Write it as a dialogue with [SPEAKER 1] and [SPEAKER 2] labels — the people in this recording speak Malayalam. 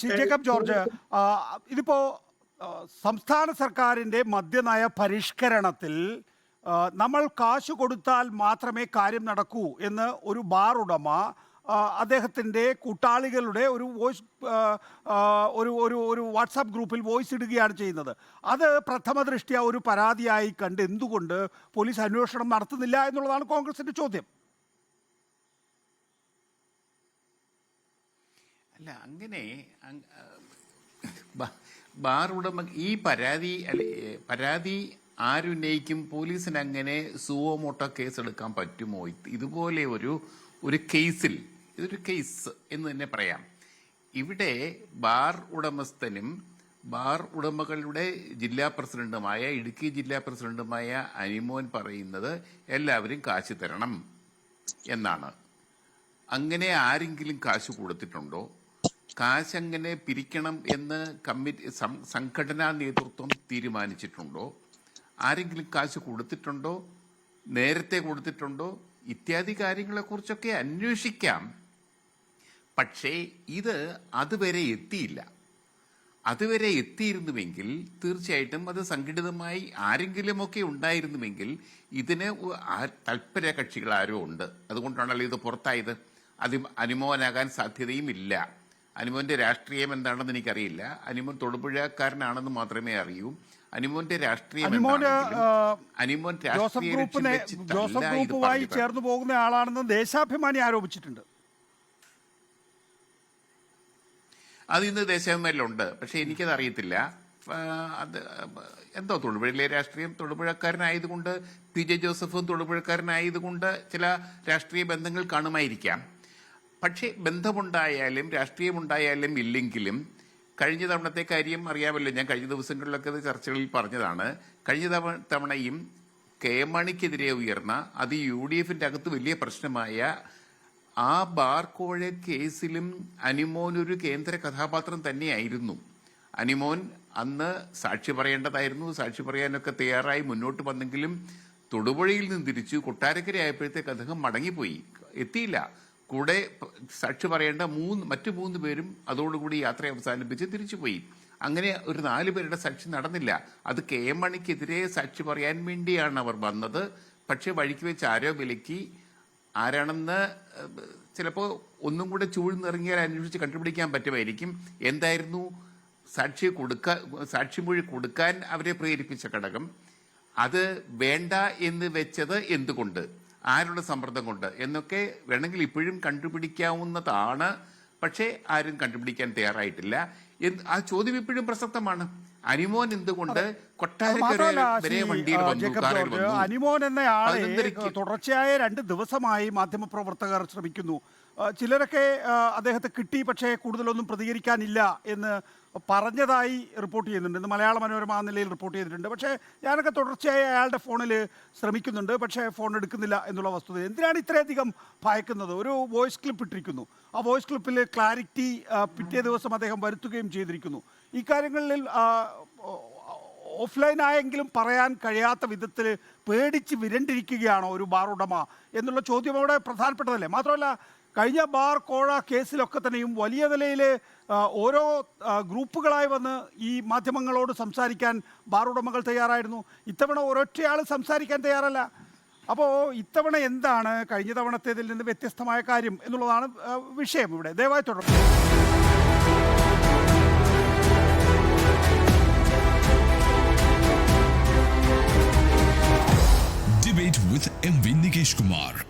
[SPEAKER 1] ശ്രീ ജേക്കബ് ജോർജ് ഇതിപ്പോ സംസ്ഥാന സർക്കാരിന്റെ മദ്യനയ പരിഷ്കരണത്തിൽ നമ്മൾ കാശ് കൊടുത്താൽ മാത്രമേ കാര്യം നടക്കൂ എന്ന് ഒരു ബാർ ഉടമ അദ്ദേഹത്തിന്റെ കൂട്ടാളികളുടെ ഒരു വോയിസ് ഒരു ഒരു ഒരു വാട്സാപ്പ് ഗ്രൂപ്പിൽ വോയിസ് ഇടുകയാണ് ചെയ്യുന്നത്. അത് പ്രഥമ ദൃഷ്ടിയ ഒരു പരാതിയായി കണ്ട് എന്തുകൊണ്ട് പോലീസ് അന്വേഷണം നടത്തുന്നില്ല എന്നുള്ളതാണ് കോൺഗ്രസിന്റെ ചോദ്യം.
[SPEAKER 2] അല്ല അങ്ങനെ അങ്- ബാർ ഉടമ ഈ പരാതി പരാതി ആരുന്നയിക്കും പോലീസിന് അങ്ങനെ സുവോമോട്ടോ കേസ് എടുക്കാൻ പറ്റുമോ ഇതുപോലെ ഒരു ഒരു കേസിൽ ഇതൊരു കേസ് എന്ന് തന്നെ പറയാം. ഇവിടെ ബാർ ഉടമസ്ഥനും ബാർ ഉടമകളുടെ ജില്ലാ പ്രസിഡന്റുമായ ഇടുക്കി ജില്ലാ പ്രസിഡന്റുമായ അനിമോൻ പറയുന്നത് എല്ലാവരും കാശ് തരണം എന്നാണ്. അങ്ങനെ ആരെങ്കിലും കാശ് കൊടുത്തിട്ടുണ്ടോ? കാശ് അങ്ങനെ പിരിക്കണം എന്ന് കമ്മിറ്റി സംഘടനാ നേതൃത്വം തീരുമാനിച്ചിട്ടുണ്ടോ? ആരെങ്കിലും കാശ് കൊടുത്തിട്ടുണ്ടോ? നേരത്തെ കൊടുത്തിട്ടുണ്ടോ? ഇത്യാദി കാര്യങ്ങളെക്കുറിച്ചൊക്കെ അന്വേഷിക്കാം. പക്ഷേ ഇത് അതുവരെ എത്തിയില്ല. അതുവരെ എത്തിയിരുന്നുവെങ്കിൽ തീർച്ചയായിട്ടും അത് സംഘടിതമായി ആരെങ്കിലുമൊക്കെ ഉണ്ടായിരുന്നുവെങ്കിൽ ഇതിന് തൽപര കക്ഷികൾ ആരും ഉണ്ട്. അതുകൊണ്ടാണല്ലോ ഇത് പുറത്തായത്. അത് അനുമോനാകാൻ സാധ്യതയും ഇല്ല അനുമോന്റെ രാഷ്ട്രീയം എന്താണെന്ന് എനിക്കറിയില്ല. അനുമോൻ തൊടുപുഴക്കാരനാണെന്ന് മാത്രമേ അറിയൂ. അനുമോന്റെ രാഷ്ട്രീയം അനുമോൻ
[SPEAKER 1] ജോസഫ് ഗ്രൂപ്പിനെ ജോസഫ് ഗ്രൂപ്പുമായി
[SPEAKER 2] ചേർന്നു
[SPEAKER 1] ചേർന്ന് പോകുന്ന ആളാണെന്ന് ദേശാഭിമാനി ആരോപിച്ചിട്ടുണ്ട്.
[SPEAKER 2] അത് ഇന്ന് ദേശാഭിമാനിലുണ്ട് പക്ഷെ എനിക്കത് അറിയത്തില്ല. അത് എന്തോ തൊടുപുഴയിലെ രാഷ്ട്രീയം തൊടുപുഴക്കാരനായതുകൊണ്ട് പി ജെ ജോസഫും തൊടുപുഴക്കാരനായതുകൊണ്ട് ചില രാഷ്ട്രീയ ബന്ധങ്ങൾ കാണുമായിരിക്കാം. പക്ഷേ ബന്ധമുണ്ടായാലും രാഷ്ട്രീയമുണ്ടായാലും ഇല്ലെങ്കിലും കഴിഞ്ഞ തവണത്തെ കാര്യം അറിയാമല്ലോ. ഞാൻ കഴിഞ്ഞ ദിവസങ്ങളിലൊക്കെ ചർച്ചകളിൽ പറഞ്ഞതാണ്. കഴിഞ്ഞ തവണ തവണയും കെ മാണിക്കെതിരെ ഉയർന്ന അത് യു ഡി എഫിന്റെ അകത്ത് വലിയ പ്രശ്നമായ ആ ബാർ കോഴ കേസിലും അനിമോൻ ഒരു കേന്ദ്ര കഥാപാത്രം തന്നെയായിരുന്നു. അനിമോൻ അന്ന് സാക്ഷി പറയേണ്ടതായിരുന്നു. സാക്ഷി പറയാനൊക്കെ തയ്യാറായി മുന്നോട്ട് വന്നെങ്കിലും തൊടുപുഴയിൽ നിന്ന് തിരിച്ചു കൊട്ടാരക്കര ആയപ്പോഴത്തേക്ക് അദ്ദേഹം മടങ്ങിപ്പോയി. എത്തിയില്ല. കൂടെ സാക്ഷി പറയേണ്ട മൂന്ന് മറ്റു മൂന്ന് പേരും അതോടുകൂടി യാത്ര അവസാനിപ്പിച്ച് തിരിച്ചുപോയി. അങ്ങനെ ഒരു നാല് പേരുടെ സാക്ഷി നടന്നില്ല. അത് കെ എം മണിക്കെതിരെ സാക്ഷി പറയാൻ വേണ്ടിയാണ് അവർ വന്നത്. പക്ഷെ വഴിക്ക് വെച്ച് ആരോ വിലക്കി. ആരാണെന്ന് ചിലപ്പോൾ ചിലപ്പോ ഒന്നും കൂടെ ചൂഴ്ന്നിറങ്ങിയാൽ അന്വേഷിച്ച് കണ്ടുപിടിക്കാൻ പറ്റുമായിരിക്കും. എന്തായിരുന്നു? സാക്ഷി കൊടുക്ക സാക്ഷിമൊഴി കൊടുക്കാൻ അവരെ പ്രേരിപ്പിച്ച ഘടകം. അത് വേണ്ട എന്ന് വെച്ചത് എന്തുകൊണ്ട്? ആരുടെ സമ്മർദ്ദം കൊണ്ട് എന്നൊക്കെ വേണമെങ്കിൽ ഇപ്പോഴും കണ്ടുപിടിക്കാവുന്നതാണ്. പക്ഷേ ആരും കണ്ടുപിടിക്കാൻ തയ്യാറായിട്ടില്ല. ആ ചോദ്യം ഇപ്പോഴും പ്രസക്തമാണ്. അനിമോൻ എന്തുകൊണ്ട്
[SPEAKER 1] അനിമോൻ എന്നയാളെ
[SPEAKER 2] ആളെ
[SPEAKER 1] തുടർച്ചയായ രണ്ട് ദിവസമായി മാധ്യമപ്രവർത്തകർ ശ്രമിക്കുന്നു. ചിലരൊക്കെ അദ്ദേഹത്തെ കിട്ടി പക്ഷേ കൂടുതലൊന്നും പ്രതികരിക്കാനില്ല എന്ന് പറഞ്ഞതായി റിപ്പോർട്ട് ചെയ്യുന്നുണ്ട്. ഇന്ന് മലയാള മനോരമ ആ നിലയിൽ റിപ്പോർട്ട് ചെയ്തിട്ടുണ്ട്. പക്ഷേ ഞാനൊക്കെ തുടർച്ചയായി അയാളുടെ ഫോണിൽ ശ്രമിക്കുന്നുണ്ട്. പക്ഷേ ഫോൺ എടുക്കുന്നില്ല എന്നുള്ള വസ്തുത. എന്തിനാണ് ഇത്രയധികം ഭയക്കുന്നത്? ഒരു വോയിസ് ക്ലിപ്പ് ഇട്ടിരിക്കുന്നു. ആ വോയിസ് ക്ലിപ്പിൽ ക്ലാരിറ്റി പിറ്റേ ദിവസം അദ്ദേഹം വരുത്തുകയും ചെയ്തിരിക്കുന്നു. ഈ ആയെങ്കിലും പറയാൻ കഴിയാത്ത വിധത്തിൽ പേടിച്ച് വിരണ്ടിരിക്കുകയാണോ ഒരു ബാർ ഉടമ എന്നുള്ള ചോദ്യം അവിടെ പ്രധാനപ്പെട്ടതല്ലേ? മാത്രമല്ല കഴിഞ്ഞ ബാർ കോഴ കേസിലൊക്കെ തന്നെയും വലിയ നിലയിൽ ഓരോ ഗ്രൂപ്പുകളായി വന്ന് ഈ മാധ്യമങ്ങളോട് സംസാരിക്കാൻ ബാർ ഉടമകൾ തയ്യാറായിരുന്നു. ഇത്തവണ ഒരൊറ്റയാൾ സംസാരിക്കാൻ തയ്യാറല്ല. അപ്പോൾ ഇത്തവണ എന്താണ് കഴിഞ്ഞ തവണത്തേതിൽ നിന്ന് വ്യത്യസ്തമായ കാര്യം എന്നുള്ളതാണ് വിഷയം ഇവിടെ. ദയവായി തുടർന്നു.
[SPEAKER 3] Rajesh